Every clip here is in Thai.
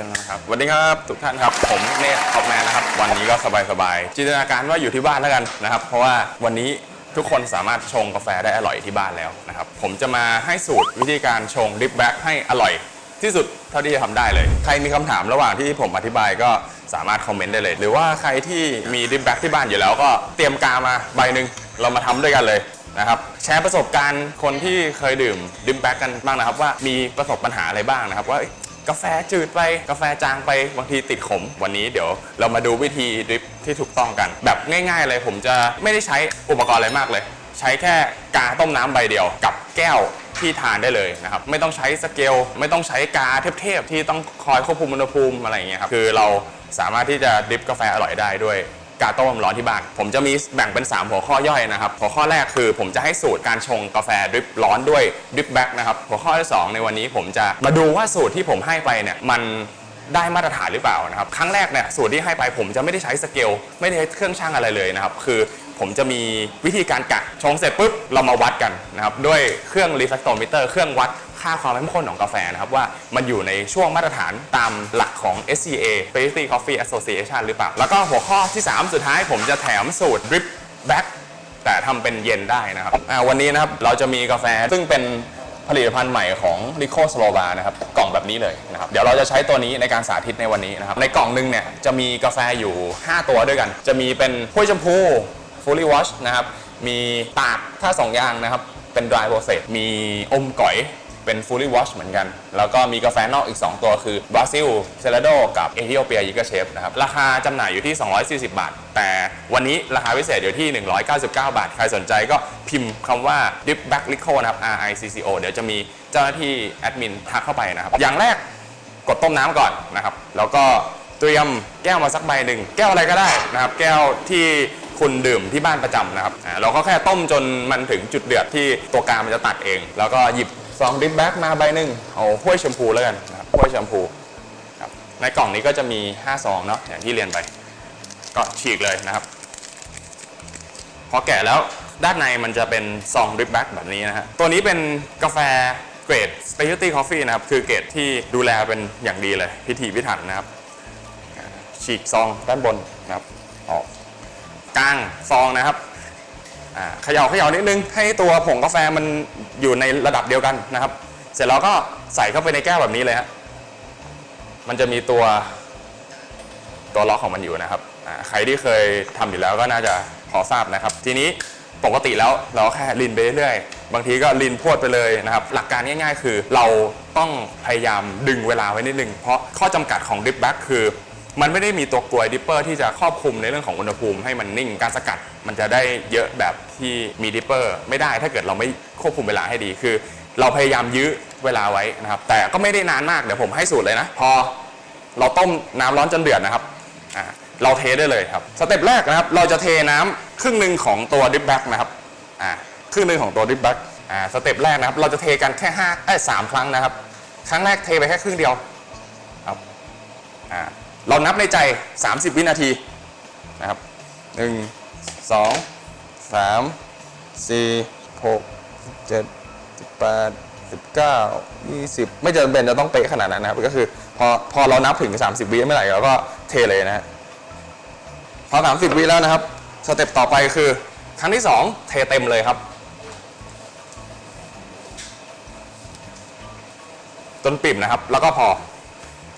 ริ่มแล้วนะครับสวัสดีครับทุกท่านครับผมเนทท็อปแมนนะครับ วันนี้ก็สบายๆจินตนาการว่าอยู่ที่บ้านแล้วกันนะครับ เพราะว่าวันนี้ทุกคนสามารถชงกาแฟได้อร่อยที่บ้านแล้วนะครับ ผมจะมาให้สูตรวิธีการชงดริปแบ็กให้อร่อยที่สุดเท่าที่จะทำได้เลย ใครมีคำถามระหว่างที่ผมอธิบายก็สามารถคอมเมนต์ได้เลย หรือว่าใครที่มีดริปแบ็กที่บ้านอยู่แล้วก็เตรียมกามาใบหนึ่งเรามาทำด้วยกันเลยนะครับแชร์ประสบการณ์คนที่เคยดื่มดริปแบ็กกันบ้างนะครับ ว่ามีประสบปัญหาอะไรบ้างนะครับ ว่า กาแฟจืดไปกาแฟจางไปบางทีติดขม วันนี้เดี๋ยวเรามาดูวิธีดริปที่ถูกต้องกัน แบบง่ายๆเลยผมจะไม่ได้ใช้อุปกรณ์อะไรมากเลย ใช้แค่กาต้มน้ำใบเดียวกับแก้วที่ทานได้เลยนะครับไม่ต้องใช้สเกลไม่ต้องใช้กาเทพๆที่ต้องคอยควบคุมอุณหภูมิอะไรอย่างเงี้ยครับคือเราสามารถที่จะดริปกาแฟอร่อยได้ด้วย กาต้มร้อนที่บ้าน ผมจะมีแบ่งเป็น 3 หัวข้อย่อยนะครับ หัวข้อแรกคือผมจะให้สูตรการชงกาแฟดริปร้อนด้วยดริปแบ็กนะครับ หัวข้อที่ 2 ในวันนี้ผมจะมาดูว่าสูตรที่ผมให้ไปเนี่ยมันได้มาตรฐานหรือเปล่านะครับ ครั้งแรกเนี่ยสูตรที่ให้ไปผมจะไม่ได้ใช้สเกลไม่ได้ใช้เครื่องช่างอะไรเลยนะครับ คือ ผมจะมีวิธีการกะชงเสร็จปุ๊บเรามาวัดกันนะครับด้วยเครื่องรีแฟกโตมิเตอร์เครื่องวัดค่าความเข้มข้นของกาแฟนะครับว่ามันอยู่ในช่วงมาตรฐานตามหลักของ SCA Specialty Coffee Association หรือเปล่า แล้วก็หัวข้อที่ 3 สุดท้ายผมจะแถมสูตร drip back แต่ทำเป็นเย็นได้นะครับวันนี้นะครับเราจะมีกาแฟซึ่งเป็นผลิตภัณฑ์ใหม่ของ r i c o s l o v a นะครับกล่องแบบนี้เลยนะครับเดี๋ยวเราจะใช้ตัวนี้ในการสาธิตในวันนี้นะครับในกล่องหนึงเนี่ยจะมีกาแฟอยู่ 5 ตัวด้วยกัน จะมีเป็นถ้วยชมพู fully wash นะครับ มีตากถ้า 2 อย่างนะครับ เป็น dry process มีอมก๋อยเป็น fully wash เหมือนกัน แล้วก็มีกาแฟนอกอีก 2 ตัวคือ Brazil Celado กับ Ethiopia Yiga Chef นะครับ ราคาจำหน่ายอยู่ที่ 240 บาท แต่วันนี้ราคาพิเศษอยู่ที่ 199 บาท ใครสนใจก็พิมพ์คำว่า Dip Back Lico นะครับ R I C C O เดี๋ยวจะมีเจ้าหน้าที่แอดมินทักเข้าไปนะครับ อย่างแรกกดต้มน้ำก่อนนะครับ แล้วก็เตรียมแก้วมาสักใบหนึ่ง แก้วอะไรก็ได้นะครับ แก้วที่ คุณดื่มที่บ้านประจำนะครับอ่าเราก็แค่ต้มจนมันถึงจุดเดือดที่ตัวกลางมันจะตัดเอง แล้วก็หยิบซองดริปแบ็กมาใบหนึ่งเอาถ้วยแชมพูแล้วกันนะครับถ้วยแชมพูครับในกล่องนี้ก็จะมี5ซองเนาะอย่างที่เรียนไป ก็ฉีกเลยนะครับ พอแกะแล้วด้านในมันจะเป็นซองดริปแบ็กแบบนี้นะฮะตัวนี้เป็นกาแฟเกรด specialty coffee นะครับ คือเกรดที่ดูแลเป็นอย่างดีเลย พิถีพิถันนะครับ ฉีกซองด้านบนนะครับออก กลางซองนะครับเขย่าเขย่านิดนึงให้ตัวผงกาแฟมันอยู่ในระดับเดียวกันนะครับ เสร็จแล้วก็ใส่เข้าไปในแก้วแบบนี้เลยฮะมันจะมีตัวตัวล็อกของมันอยู่นะครับใครที่เคยทำอยู่แล้วก็น่าจะพอทราบนะครับ ทีนี้ปกติแล้วเราแค่ลินไปเรื่อยบางทีก็ลินพวดไปเลยนะครับ หลักการง่ายๆ คือเราต้องพยายามดึงเวลาไว้นิดนึง เพราะข้อจำกัดของดิปแบ็กคือ มันไม่ได้มีตัวกลวยดิปเปอร์ที่จะครอบคลุมในเรื่องของอุณหภูมิให้มันนิ่งการสกัด มันจะได้เยอะแบบที่มีดิปเปอร์ไม่ได้ถ้าเกิดเราไม่ควบคุมเวลาให้ดีคือ เราพยายามยื้อเวลาไว้นะครับ แต่ก็ไม่ได้นานมากเดี๋ยวผมให้สูตรเลยนะ พอเราต้มน้ำร้อนจนเดือดนะครับอ่าเราเทได้เลยครับสเต็ปแรกนะครับ เราจะเทน้ำครึ่งหนึ่งของตัวดิปแบ็กนะครับอ่าครึ่งหนึ่งของตัวดิปแบ็กอ่าสเต็ปแรกนะครับ เราจะเทกันแค่ห้าเอ้สามครั้งนะครับ ครั้งแรกเทไปแค่ครึ่งเดียวครับอ่า เรานับในใจ 30 วินาทีนะครับหนึ่งสองสามสี่หกเจ็ด18 19 20 ไม่จำเป็นจะต้องเป๊ะขนาดนั้นนะครับ ก็คือพอพอเรานับถึง 30 วิเมื่อไหร่เราก็เทเลยนะฮะพอ 30 วิแล้วนะครับ สเต็ปต่อไปคือครั้งที่ 2 เทเต็มเลยครับ จนปิ่มนะครับ แล้วก็พอ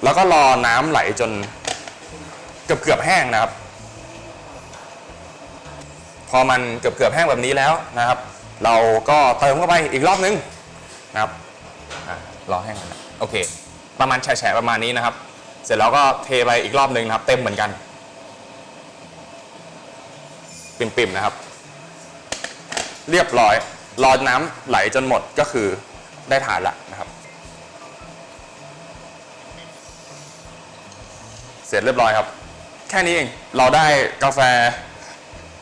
แล้วก็รอน้ำไหลจนเกือบเกือบแห้งนะครับ พอมันเกือบเกือบแห้งแบบนี้แล้วนะครับ เราก็เติมเข้าไปอีกรอบนึงนะครับอรอแห้งก่อนะโอเค ประมาณแฉะประมาณนี้นะครับ เสร็จแล้วก็เทไปอีกรอบนึงนะครับ เต็มเหมือนกัน ปิ่มๆนะครับ เรียบร้อย รอน้ำไหลจนหมดก็คือได้ทานละนะครับ สร็จเรียบร้อยครับ แค่นี้เองเราได้กาแฟ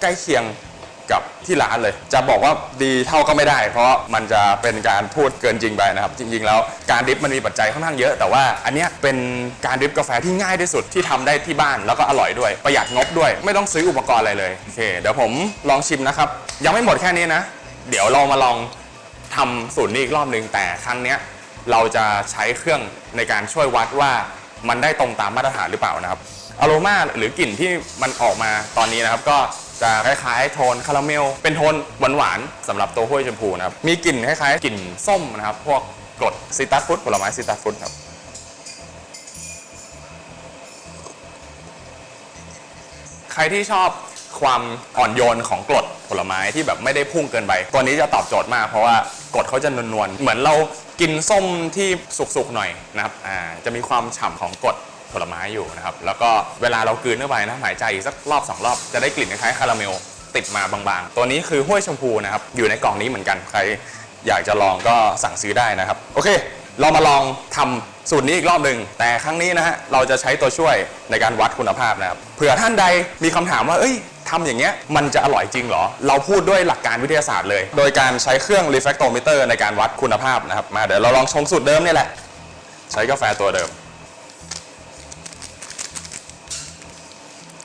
ใกล้เคียงกับที่ร้านเลย จะบอกว่าดีเท่าก็ไม่ได้ เพราะมันจะเป็นการพูดเกินจริงไปนะครับ จริง ๆ แล้วการดริฟมันมีปัจจัยค่อนข้างเยอะ แต่ว่าอันเนี้ยเป็นการดริฟกาแฟที่ง่ายที่สุดที่ทำได้ที่บ้านแล้วก็อร่อยด้วย ประหยัดงบด้วย ไม่ต้องซื้ออุปกรณ์อะไรเลยโอเคเดี๋ยวผมลองชิมนะครับ ยังไม่หมดแค่นี้นะ เดี๋ยวเรามาลองทำสูตรนี้อีกรอบหนึ่งแต่ครั้งเนี้ยเราจะใช้เครื่องในการช่วยวัดว่า มันได้ตรงตามมาตรฐานหรือเปล่านะครับอโรมาหรือกลิ่นที่มันออกมาตอนนี้นะครับ ก็จะคล้ายๆโทนคาราเมล เป็นโทนหวานๆสำหรับตัวห้วยชมพูนะครับ มีกลิ่นคล้ายๆกลิ่นส้มนะครับ พวกกรดซิตรัสฟรุตผลไม้ซิตรัสฟรุตครับใครที่ชอบความอ่อนโยนของกรดผลไม้ที่แบบไม่ได้พุ่งเกินไป ตัวนี้จะตอบโจทย์มากเพราะว่ากรดเขาจะนวลๆ เหมือนเรา กินส้มที่สุกๆหน่อยนะครับอ่าจะมีความฉ่ำของกรดผลไม้อยู่นะครับ แล้วก็เวลาเรากลืนเข้าไปนะหายใจอีกสักรอบสองรอบจะได้กลิ่นคล้ายคาราเมลติดมาบางๆ ตัวนี้คือห้วยชมพูนะครับ อยู่ในกล่องนี้เหมือนกันใครอยากจะลองก็สั่งซื้อได้นะครับ โอเค เรามาลองทำสูตรนี้อีกรอบหนึ่งแต่ครั้งนี้นะฮะเราจะใช้ตัวช่วยในการวัดคุณภาพนะครับเผื่อท่านใดมีคำถามว่าเอ้ยทำอย่างเงี้ยมันจะอร่อยจริงเหรอ เราพูดด้วยหลักการวิทยาศาสตร์เลย โดยการใช้เครื่อง refractometer ในการวัดคุณภาพนะครับ มาเดี๋ยวเราลองชงสูตรเดิมนี่แหละ ใช้กาแฟตัวเดิม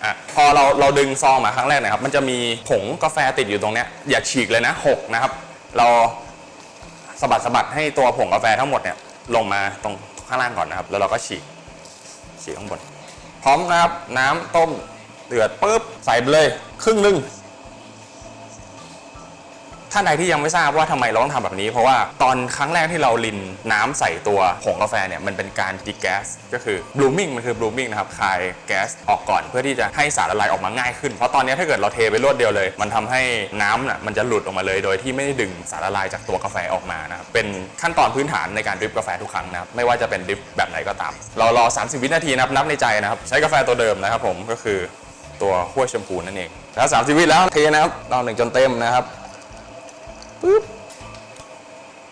อะพอเราเราดึงซองมาครั้งแรกนะครับ มันจะมีผงกาแฟติดอยู่ตรงเนี้ยอย่าฉีกเลยนะหกนะครับ เรา สะบัดสะบัดให้ตัวผงกาแฟทั้งหมดเนี่ยลงมาตรงข้างล่างก่อนนะครับ แล้วเราก็ฉีกฉีกข้างบน พร้อมนะครับ น้ำต้มเดือดปุ๊บใส่ไปเลย ครึ่งหนึง ท่านใดที่ยังไม่ทราบว่าทำไมเราต้องทำแบบนี้ เพราะว่าตอนครั้งแรกที่เราลินน้ำใส่ตัวผงกาแฟเนี่ยมันเป็นการดีแก๊สก็คือบลูมิงมันคือบลูมิงนะครับคายแก๊สออกก่อน เพื่อที่จะให้สารละลายออกมาง่ายขึ้น เพราะตอนนี้ถ้าเกิดเราเทไปรวดเดียวเลย มันทำให้น้ำน่ะมันจะหลุดออกมาเลย โดยที่ไม่ได้ดึงสารละลายจากตัวกาแฟออกมานะครับเป็นขั้นตอนพื้นฐานในการดริปกาแฟทุกครั้งนะครับไม่ว่าจะเป็นดริปแบบไหนก็ตาม เรารอ 30 วินาทีนะครับนับในใจนะครับใช้กาแฟตัวเดิมนะครับผมก็คือตัวขั้วแชมพูนั่นเองแล้ว30 วิแล้วเทนะครับรอหนึ่งจนเต็มนะครับ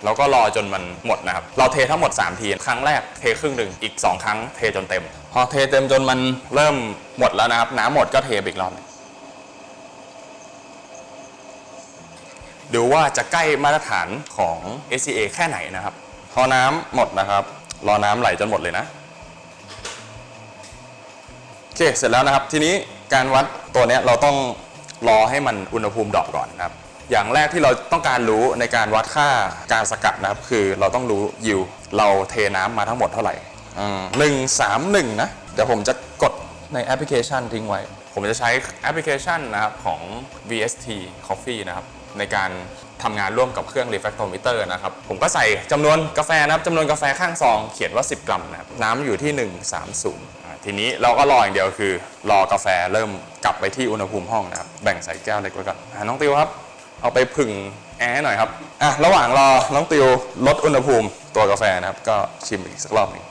แล้วก็รอจนมันหมดนะครับ เราเททั้งหมด 3 ที ครั้งแรกเทครึ่งหนึ่งอีก 2 ครั้งเทจนเต็ม พอเทเต็มจนมันเริ่มหมดแล้วนะครับ น้ำหมดก็เทอีกรอบดูว่าจะใกล้มาตรฐานของ SCA แค่ไหนนะครับ พอน้ำหมดนะครับ รอน้ำไหลจนหมดเลยนะ โอเค เสร็จแล้วนะครับ ทีนี้การวัดตัวเนี้ยเราต้องรอให้มันอุณหภูมิดรอปก่อนนะครับ อย่างแรกที่เราต้องการรู้ในการวัดค่าการสกัดนะครับ คือเราต้องรู้ยิวเราเทน้ำมาทั้งหมดเท่าไหร่หนึ่งสามหนึ่งนะ เดี๋ยวผมจะกดในแอปพลิเคชันทิ้งไว้ ผมจะใช้แอปพลิเคชันนะครับของ VST Coffee นะครับ ในการทำงานร่วมกับเครื่อง refractometer นะครับ ผมก็ใส่จำนวนกาแฟนะครับจำนวนกาแฟข้างซอง เขียนว่า 10 กรัมนะครับ น้ำอยู่ที่ 130อ่าทีนี้เราก็รออย่างเดียวคือ รอกาแฟเริ่มกลับไปที่อุณหภูมิห้องนะครับ แบ่งใส่แก้วเล็กไว้ก่อนอ่าน้องติวครับ เอาไปผึ่งแอร์หน่อยครับอะระหว่างรอน้องติวลดอุณหภูมิตัวกาแฟนะครับ ก็ชิมอีกสักรอบหนึ่ง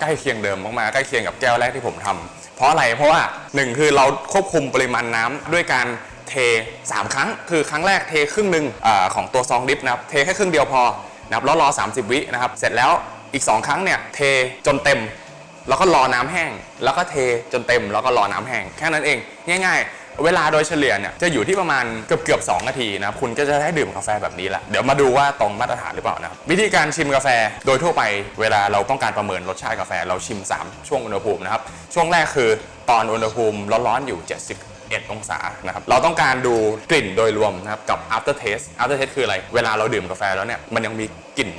ใกล้เคียงเดิมมากๆใกล้เคียงกับแก้วแรกที่ผมทำเพราะอะไรเพราะว่าหนึ่งคือเราควบคุมปริมาณน้ำด้วยการเท 3 ครั้ง คือครั้งแรกเทครึ่งหนึ่งอของตัวซองดิฟนะครับเทแค่ครึ่งเดียวพอนะครับแล้วรอ 30 วินะครับ เสร็จแล้วอีก 2 ครั้งเนี่ยเทจนเต็ม แล้วก็รอน้ำแห้ง แล้วก็เทจนเต็ม แล้วก็รอน้ำแห้งแค่นั้นเอง ง่าย ๆ เวลาโดยเฉลี่ยเนี่ยจะอยู่ที่ประมาณเกือบเกือบๆ2นาทีนะครับคุณก็จะได้ดื่มกาแฟแบบนี้ละเดี๋ยวมาดูว่าตรงมาตรฐานหรือเปล่านะครับวิธีการชิมกาแฟโดยทั่วไปเวลาเราต้องการประเมินรสชาติกาแฟเราชิม 3 ช่วงอุณหภูมินะครับช่วงแรกคือตอนอุณหภูมิร้อนๆอยู่71องศานะครับ เราต้องการดูกลิ่นโดยรวมนะครับ กับ after taste after taste คืออะไร เวลาเราดื่มกาแฟแล้วเนี่ย มันยังมีกลิ่น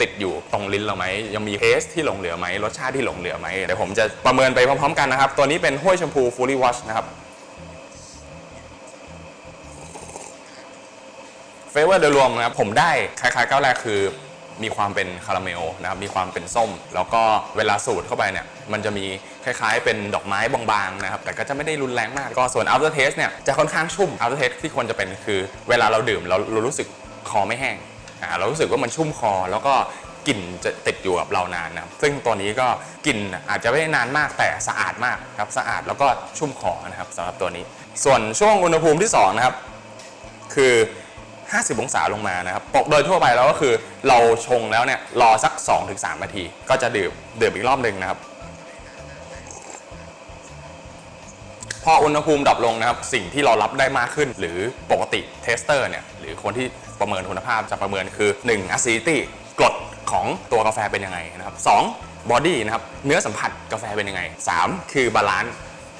ติดอยู่ตรงลิ้นเราไหม ยังมีเทสที่หลงเหลือไหม รสชาติที่หลงเหลือไหม เดี๋ยวผมจะประเมินไปพร้อมๆกันนะครับ ตัวนี้เป็นห้วยชมพู fully wash นะครับ เฟเวอร์โดยรวมนะครับผมได้คล้ายๆก้าวแรกคือ มีความเป็นคาราเมลนะครับมีความเป็นส้ม แล้วก็เวลาสูดเข้าไปเนี่ยมันจะมีคล้ายๆ เป็นดอกไม้บางๆนะครับแต่ก็จะไม่ได้รุนแรงมาก ก็ส่วน after taste เนี่ยจะค่อนข้างชุ่ม after taste ที่ควรจะเป็นคือ เวลาเราดื่มเราเรารู้สึกคอไม่แห้งอ่าเรารู้สึกว่ามันชุ่มคอแล้วก็กลิ่นจะติดอยู่กับเรานานนะครับซึ่งตัวนี้ก็กลิ่นอาจจะไม่ได้นานมากแต่สะอาดมากครับสะอาดแล้วก็ชุ่มคอนะครับสำหรับตัวนี้ ส่วนช่วงอุณหภูมิที่สองนะครับคือ 50 องศาลงมานะครับปกโดยทั่วไปแล้วก็คือเราชงแล้วเนี่ยรอสัก 2-3นาที ก็จะดื่มดื่มอีกรอบหนึ่งนะครับ พออุณหภูมิดับลงนะครับ สิ่งที่เรารับได้มากขึ้น หรือปกติเทสเตอร์เนี่ยหรือคนที่ประเมินคุณภาพจะประเมินคือ 1 acidity กรดของตัวกาแฟเป็นยังไงนะครับ2 body นะครับเนื้อสัมผัสกาแฟเป็นยังไง 3 คือบาลานซ์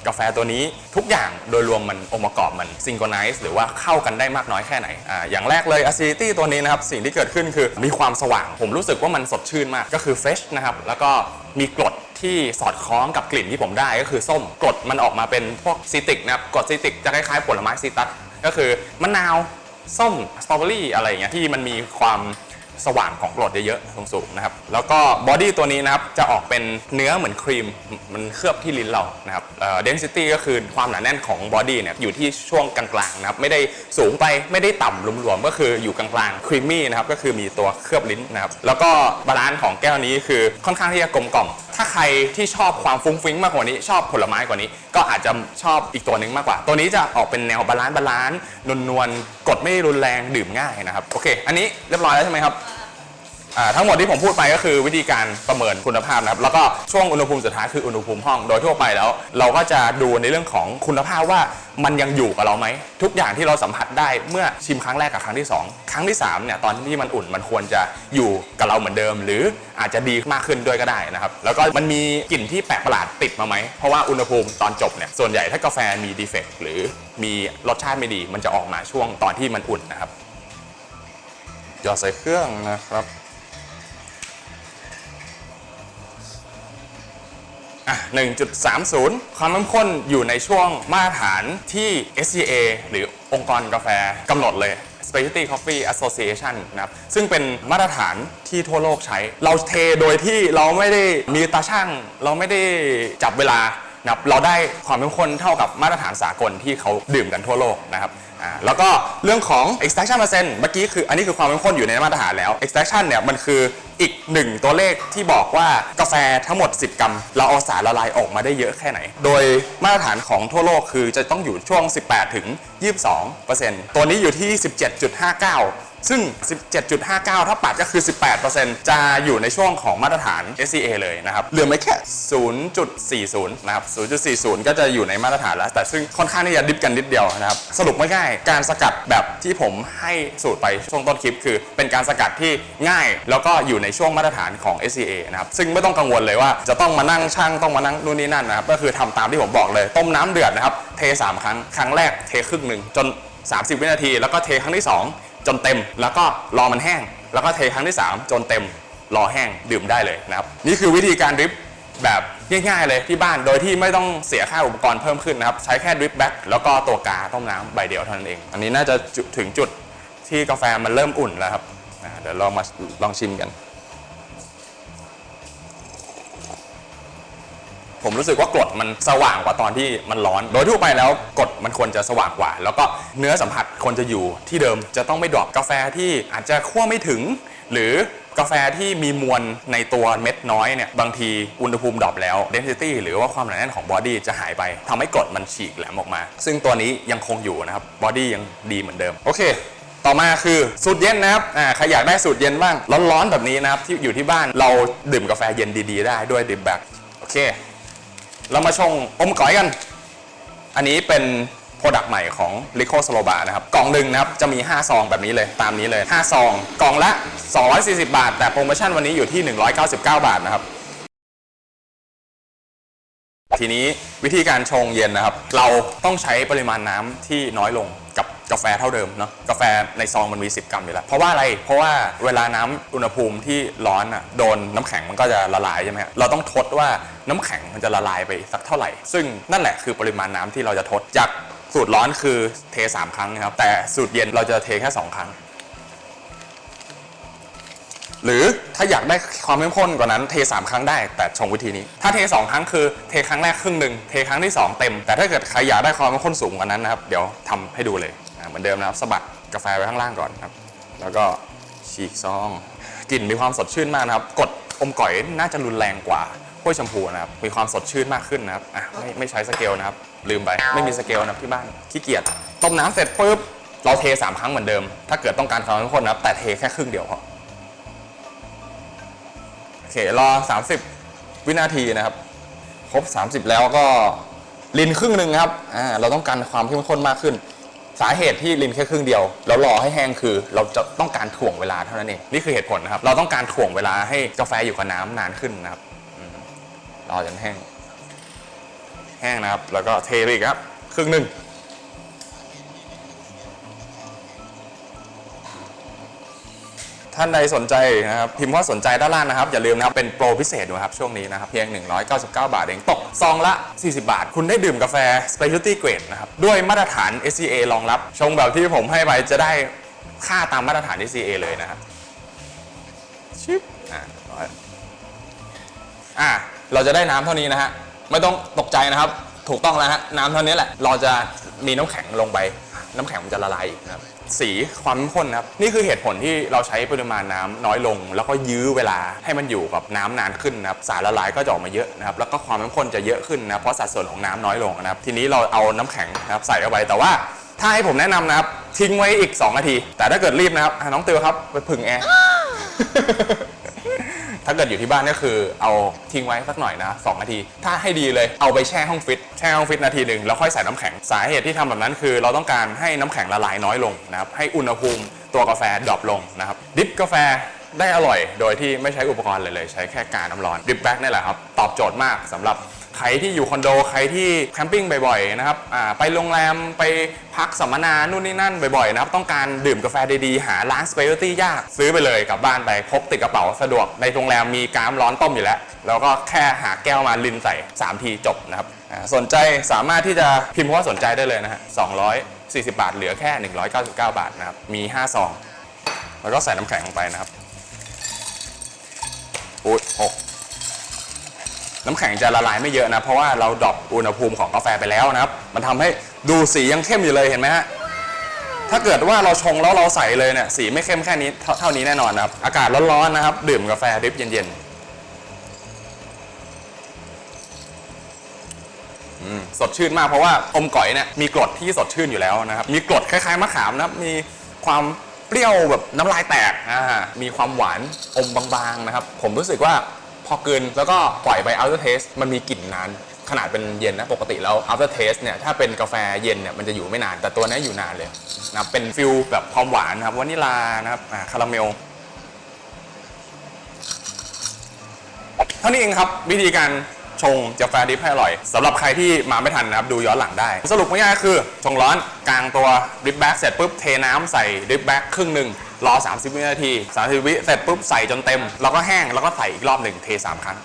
กาแฟตัวนี้ทุกอย่างโดยรวมมันองค์ประกอบมันซิงโครไนซ์หรือว่าเข้ากันได้มากน้อยแค่ไหนอ่าอย่างแรกเลย acidity ตัวนี้นะครับ สิ่งที่เกิดขึ้นคือมีความสว่าง ผมรู้สึกว่ามันสดชื่นมากก็คือ fresh นะครับ แล้วก็มีกรดที่สอดคล้องกับกลิ่นที่ผมได้ก็คือส้มกรดมันออกมาเป็นพวกซิติกนะครับกรดซิติกจะคล้ายๆผลไม้ซิตรัสก็คือมะนาวส้มสตรอเบอรี่อะไรอย่างเงี้ยที่มันมีความ สว่างของกรดเยอะๆสูงๆนะครับแล้วก็บอดี้ตัวนี้นะครับจะออกเป็นเนื้อเหมือนครีมมันเคลือบที่ลิ้นเรานะครับเดนซิตี้ก็คือความหนาแน่นของบอดี้เนี่ยอยู่ที่ช่วงกลางๆนะครับไม่ได้สูงไปไม่ได้ต่ำรวมๆก็คืออยู่กลางๆครีมมี่นะครับก็คือมีตัวเคลือบลิ้นนะครับแล้วก็บาลานซ์ของแก้วนี้คือค่อนข้างที่จะกลมกล่อมถ้าใครที่ชอบความฟุ้งฟิ้งมากกว่านี้ ชอบผลไม้กว่านี้ ก็อาจจะชอบอีกตัวหนึ่งมากกว่า ตัวนี้จะออกเป็นแนวบาลานซ์บาลานซ์นวลๆกดไม่รุนแรงดื่มง่ายนะครับ โอเค อันนี้เรียบร้อยแล้วใช่ไหมครับ อ่าทั้งหมดที่ผมพูดไปก็คือวิธีการประเมินคุณภาพนะครับแล้วก็ช่วงอุณหภูมิสุดท้ายคืออุณหภูมิห้องโดยทั่วไปแล้ว เราก็จะดูในเรื่องของคุณภาพว่ามันยังอยู่กับเราไหมทุกอย่างที่เราสัมผัสได้เมื่อชิมครั้งแรกกับครั้งที่ 2 ครั้งที่3เนี่ยตอนที่มันอุ่นมันควรจะอยู่กับเราเหมือนเดิม หรืออาจจะดีมากขึ้นด้วยก็ได้นะครับแล้วก็มันมีกลิ่นที่แปลกประหลาดติดมาไหมเพราะว่าอุณหภูมิตอนจบเนี่ยส่วนใหญ่ถ้ากาแฟมีดีเฟกต์หรือมีรสชาติไม่ดี มันจะออกมาช่วงตอนที่มันอุ่นนะครับหยอดใส่เครื่องนะครับ อะ1.30 ความเข้มข้นอยู่ในช่วงมาตรฐานที่ SCA หรือองค์กรกาแฟกำหนดเลย Specialty Coffee Association นะครับ ซึ่งเป็นมาตรฐานที่ทั่วโลกใช้ เราเทโดยที่เราไม่ได้มีตาช่าง เราไม่ได้จับเวลานะครับ เราได้ความเข้มข้นเท่ากับมาตรฐานสากลที่เขาดื่มกันทั่วโลกนะครับ อ่าแล้วก็เรื่องของ extraction percent เมื่อกี้คืออันนี้คือความเข้มข้นอยู่ในมาตรฐานแล้ว extraction เนี่ยมันคืออีกหนึ่งตัวเลขที่บอกว่ากาแฟทั้งหมด 10 กรัม เราเอาสารละลายออกมาได้เยอะแค่ไหน โดยมาตรฐานของทั่วโลกคือจะต้องอยู่ช่วง 18 ถึง 22ตัวนี้อยู่ที่ 17.59 ซึ่ง 17.59 ถ้าปัดก็คือ 18%จะอยู่ในช่วงของมาตรฐาน SCA เลยนะครับเหลือไม่แค่ 0.40 นะครับ 0.40 ก็จะอยู่ในมาตรฐานแล้ว แต่ซึ่งค่อนข้างที่จะดิฟกันนิดเดียวนะครับ สรุปไม่ง่าย การสกัดแบบที่ผมให้สูตรไปช่วงต้นคลิป คือเป็นการสกัดที่ง่ายแล้วก็อยู่ในช่วงมาตรฐานของ SCA นะครับ ซึ่งไม่ต้องกังวลเลยว่าจะต้องมานั่งช่างต้องมานั่งนู่นนี่นั่นนะครับ ก็คือทำตามที่ผมบอกเลย ต้มน้ำเดือดนะครับ เท 3 ครั้ง ครั้งแรกเทครึ่งหนึ่งจน 30 วินาที แล้วก็เทครั้งที่ 2 จนเต็ม แล้วก็รอมันแห้ง แล้วก็เทครั้งที่ 3 จนเต็มรอแห้งดื่มได้เลยนะครับ นี่คือวิธีการดริปแบบง่ายๆเลยที่บ้านโดยที่ไม่ต้องเสียค่าอุปกรณ์เพิ่มขึ้นนะครับ ใช้แค่ดริปแบ็กแล้วก็ตัวกาต้มน้ำใบเดียวเท่านั้นเอง อันนี้น่าจะถึงจุดที่กาแฟมันเริ่มอุ่นแล้วครับเดี๋ยวลองมาลองชิมกัน ผมรู้สึกว่ากรดมันสว่างกว่าตอนที่มันร้อน โดยทั่วไปแล้วกรดมันควรจะสว่างกว่า แล้วก็เนื้อสัมผัสควรจะอยู่ที่เดิมจะต้องไม่ดรอปกาแฟที่อาจจะคั่วไม่ถึง หรือกาแฟที่มีมวลในตัวเม็ดน้อยเนี่ยบางทีอุณหภูมิดรอปแล้ว density หรือว่าความหนาแน่นของบอดี้จะหายไปทำให้กรดมันฉีกแหลมออกมา ซึ่งตัวนี้ยังคงอยู่นะครับบอดี้ยังดีเหมือนเดิมโอเคต่อมาคือสูตรเย็นนะครับ อ่า ใครอยากได้สูตรเย็นบ้าง ร้อนๆแบบนี้นะครับ ที่อยู่ที่บ้านเราดื่มกาแฟเย็นดี ๆ ได้ด้วยดิบแบ็กโอเค เรามาชงอมก๋อยกัน อันนี้เป็นโปรดักต์ใหม่ของ l i โคสโลบานะครับ กล่องหนึ่งนะครับ จะมี 5 ซองแบบนี้เลย ตามนี้เลย 5 ซอง กล่องละ 240 บาท แต่โปรโมชั่นวันนี้อยู่ที่ 199 บาทนะครับ ทีนี้วิธีการชงเย็นนะครับ เราต้องใช้ปริมาณน้ำที่น้อยลง กาแฟเท่าเดิมเนาะกาแฟในซองมันมี 10 กรัมอยู่แล้ว เพราะว่าอะไรเพราะว่าเวลาน้ำอุณหภูมิที่ร้อนอะโดนน้ำแข็งมันก็จะละลายใช่ไหมฮะเราต้องทดว่าน้ำแข็งมันจะละลายไปสักเท่าไหร่ ซึ่งนั่นแหละคือปริมาณน้ำที่เราจะทดจากสูตรร้อนคือเท 3 ครั้งนะครับ แต่สูตรเย็นเราจะเทแค่ 2 ครั้ง หรือถ้าอยากได้ความเข้มข้นกว่านั้นเท 3 ครั้งได้ แต่ชงวิธีนี้ ถ้าเท 2 ครั้งคือเทครั้งแรกครึ่งหนึ่งเทครั้งที่ 2 เต็ม แต่ถ้าเกิดใครอยากได้ความเข้มข้นสูงกว่านั้นนะครับ เดี๋ยวทำให้ดูเลย เหมือนเดิมนะครับสะบัดกาแฟไว้ข้างล่างก่อนครับ แล้วก็ฉีกซองกลิ่นมีความสดชื่นมากนะครับกดอมก่อยน่าจะรุนแรงกว่าห้วยชมพูนะครับมีความสดชื่นมากขึ้นนะครับอะไม่ไม่ใช้สเกลนะครับ ลืมไปไม่มีสเกลนะครับที่บ้านขี้เกียจต้มน้ำเสร็จปุ๊บเราเทสามครั้งเหมือนเดิม ถ้าเกิดต้องการความเข้มข้นนะครับ แต่เทแค่ครึ่งเดียวพอโอเครอ 30 วินาทีนะครับครบ 30 แล้วก็ลินครึ่งหนึ่งครับอ่าเราต้องการความเข้มข้นมากขึ้น สาเหตุที่ลินแค่ครึ่งเดียวแล้วรอให้แห้งคือ เราจะต้องการถ่วงเวลาเท่านั้นเองนี่คือเหตุผลนะครับ เราต้องการถ่วงเวลาให้กาแฟอยู่กับน้ำนานขึ้นนะครับรอจนแห้ง แห้งนะครับ แล้วก็เทไปอีกครับ ครึ่งหนึ่ง ท่านใดสนใจนะครับพิมพ์ว่าสนใจด้านล่างนะครับ อย่าลืมนะครับเป็นโปรพิเศษด้วยครับช่วงนี้นะครับเพียง 199 บาทเองตกซองละ 40 บาท คุณได้ดื่มกาแฟ Specialty Grade นะครับด้วยมาตรฐาน SCA รองรับ ชงแบบที่ผมให้ไปจะได้ค่าตามมาตรฐาน SCA เลยนะครับชิปอ่าร้อยอ่าเราจะได้น้ำเท่านี้นะฮะไม่ต้องตกใจนะครับ ถูกต้องแล้วฮะน้ำเท่านี้แหละ เราจะมีน้ำแข็งลงไป น้ำแข็งมันจะละลายอีกนะครับ สีความข้นนะครับนี่คือเหตุผลที่เราใช้ปริมาณน้ำน้อยลง แล้วก็ยื้อเวลาให้มันอยู่กับน้ำนานขึ้นนะครับสารละลายก็จะออกมาเยอะนะครับแล้วก็ความข้นจะเยอะขึ้นนะเพราะสัดส่วนของน้ำน้อยลงนะครับทีนี้เราเอาน้ำแข็งนะครับใส่เข้าไปแต่ว่าถ้าให้ผมแนะนำนะครับ ทิ้งไว้อีก 2 นาที แต่ถ้าเกิดรีบนะครับ น้องเตียวครับ ไปผึ่งแอร์ ถ้าเกิดอยู่ที่บ้านก็คือเอาทิ้งไว้สักหน่อยนะสองนาที ถ้าให้ดีเลยเอาไปแช่ห้องฟิตแช่ห้องฟิตนาทีหนึ่งแล้วค่อยใส่น้ำแข็งสาเหตุที่ทำแบบนั้นคือ เราต้องการให้น้ำแข็งละลายน้อยลงนะครับให้อุณหภูมิตัวกาแฟดรอปลงนะครับดิฟกาแฟได้อร่อย โดยที่ไม่ใช้อุปกรณ์เลยเลย ใช้แค่กาน้ำร้อนดิฟแบ็กนี่แหละครับ ตอบโจทย์มากสำหรับ ใครที่อยู่คอนโดใครที่แคมปิ้งบ่อยๆนะครับไปโรงแรมไปพักสัมมนานู่นนี่นั่นบ่อยๆนะครับต้องการดื่มกาแฟดีๆ หาร้านสเปเชียลตี้ยากซื้อไปเลยกลับบ้านไปพกติดกระเป๋าสะดวกในโรงแรมมีการมร้อนต้มอยู่แล้ว แล้วก็แค่หาแก้วมาลินใส่ 3 ทีจบนะครับสนใจสามารถที่จะพิมพ์ว่าสนใจได้เลยนะฮะ240 บาทเหลือแค่ 199 บาทนะครับมี5ซองแล้วก็ใส่น้ำแข็งลงไปนะครับอุ๊ยหก น้ำแข็งจะละลายไม่เยอะนะ เพราะว่าเราดรอปอุณหภูมิของกาแฟไปแล้วนะครับ มันทำให้ดูสียังเข้มอยู่เลยเห็นไหมฮะถ้าเกิดว่าเราชงแล้วเราใส่เลยเนี่ยสีไม่เข้มแค่นี้เท่านี้แน่นอนนะครับ อากาศร้อนๆนะครับ ดื่มกาแฟดริปเย็นๆสดชื่นมากเพราะว่าอมก๋อยเนี่ยมีกรดที่สดชื่นอยู่แล้วนะครับ มีกรดคล้ายๆมะขามนะครับ มีความเปรี้ยวแบบน้ำลายแตกอ่ามีความหวานอมบางๆนะครับ ผมรู้สึกว่า พอเกินแล้วก็ปล่อยไป after taste มันมีกลิ่นนาน ขนาดเป็นเย็นนะ ปกติแล้ว after taste เนี่ย ถ้าเป็นกาแฟเย็นเนี่ยมันจะอยู่ไม่นาน แต่ตัวนี้อยู่นานเลยนะเป็นฟิลแบบความหวานนะครับวานิลานะครับคาราเมลเท่านี้เองครับวิธีการ ชงกาแฟดิฟให้อร่อยสำหรับใครที่มาไม่ทันนะครับดูย้อนหลังได้ สรุปง่ายๆคือชงร้อนกลางตัวดริปแบ็กเสร็จปุ๊บเทน้ำใส่ดริปแบ็กครึ่งหนึ่งรอ 30 วินาที 30 วิเสร็จปุ๊บใส่จนเต็ม แล้วก็แห้งแล้วก็ใส่อีกรอบหนึ่งเท 3 ครั้ง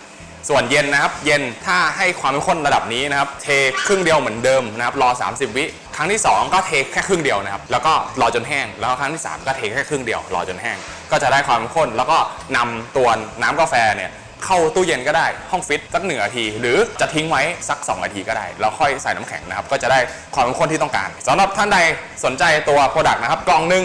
ส่วนเย็นนะครับ เย็นถ้าให้ความเข้มข้นระดับนี้นะครับ เทครึ่งเดียวเหมือนเดิมนะครับ รอ 30 วิ ครั้งที่ 2 ก็เทแค่ครึ่งเดียวนะครับ แล้วก็รอจนแห้ง แล้วครั้งที่ 3 ก็เทแค่ครึ่งเดียว รอจนแห้ง ก็จะได้ความเข้มข้น แล้วก็นำตัวน้ำกาแฟเนี่ย เข้าตู้เย็นก็ได้ห้องฟิตสักหนึ่งนาที หรือจะทิ้งไว้สัก 2 นาทีก็ได้ แล้วค่อยใส่น้ำแข็งนะครับ ก็จะได้ความเข้มข้นที่ต้องการสำหรับท่านใดสนใจตัวโปรดักต์นะครับกล่องหนึ่ง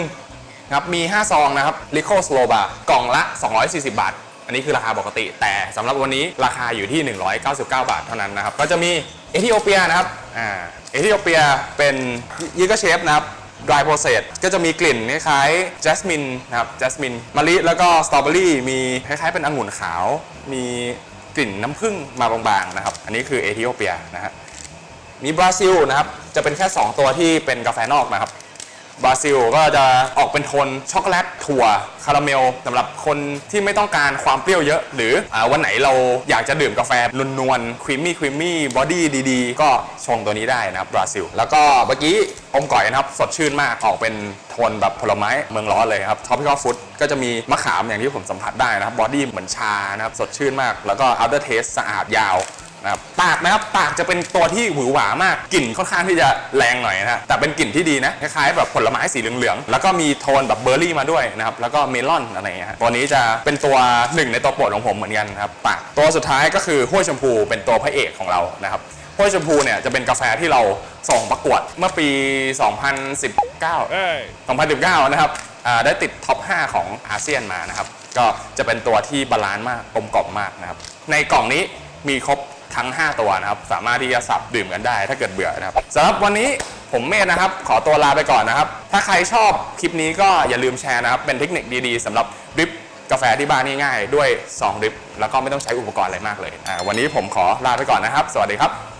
นะครับมี 5 ซองนะครับลิโคสโลบากล่องละ 240 บาท อันนี้คือราคาปกติ แต่สำหรับวันนี้ราคาอยู่ที่ 199 บาทเท่านั้นนะครับก็จะมีเอธิโอเปียนะครับอ่าเอธิโอเปียเป็นยิกเชฟนะครับ dry process ก็จะมีกลิ่นคล้ายๆ jasmine นะครับ jasmine มะลิแล้วก็สตรอเบอรี่มีคล้ายๆเป็นองุ่นขาว มีกลิ่นน้ำผึ้งมาบางๆนะครับ อันนี้คือเอธิโอเปียนะฮะมีบราซิลนะครับ จะเป็นแค่ 2 ตัวที่เป็นกาแฟนอกนะครับ บราซิลก็จะออกเป็นโทนช็อกโกแลตถั่วคาราเมลสำหรับคนที่ไม่ต้องการความเปรี้ยวเยอะ หรืออวันไหนเราอยากจะดื่มกาแฟนวลๆครีมมี่ครีมมี่บอดี้ดีๆ ก็ชงตัวนี้ได้นะครับบราซิล แล้วก็เมื่อกี้อมก่อยนะครับ สดชื่นมากออกเป็นโทนแบบผลไม้เมืองร้อนเลยครับท็อปพิคอฟูดก็จะมีมะขามอย่างที่ผมสัมผัสได้นะครับบอดี้เหมือนชานะครับสดชื่นมาก แล้วก็ after taste สะอาดยาว นะครับปากนะครับปากจะเป็นตัวที่หวือหวามากกลิ่นค่อนข้างที่จะแรงหน่อยนะฮะแต่เป็นกลิ่นที่ดีนะคล้ายๆแบบผลไม้สีเหลืองๆแล้วก็มีโทนแบบเบอร์รี่มาด้วยนะครับแล้วก็เมลอนอะไรอย่างเงี้ยฮะตัวนี้จะเป็นตัวหนึ่งในตัวโปรดของผมเหมือนกันครับปากตัวสุดท้ายก็คือห้วยชมพูเป็นตัวพระเอกของเรานะครับห้วยชมพูเนี่ยจะเป็นกาแฟที่เราส่งประกวดเมื่อปี 2019 2019 นะครับอ่าได้ติดท็อป 5 ของอาเซียนมานะครับ ก็จะเป็นตัวที่บาลานซ์มากกลมกล่อมมากนะครับ ในกล่องนี้มีครบ ทั้ง 5 ตัวนะครับ สามารถที่จะสับดื่มกันได้ถ้าเกิดเบื่อนะครับสำหรับวันนี้ผมเมธนะครับ ขอตัวลาไปก่อนนะครับ ถ้าใครชอบคลิปนี้ก็อย่าลืมแชร์นะครับ เป็นเทคนิคดีๆสำหรับดริปกาแฟที่บ้านง่ายๆด้วย2ดริปแล้วก็ไม่ต้องใช้อุปกรณ์อะไรมากเลยอ่าวันนี้ผมขอลาไปก่อนนะครับ สวัสดีครับ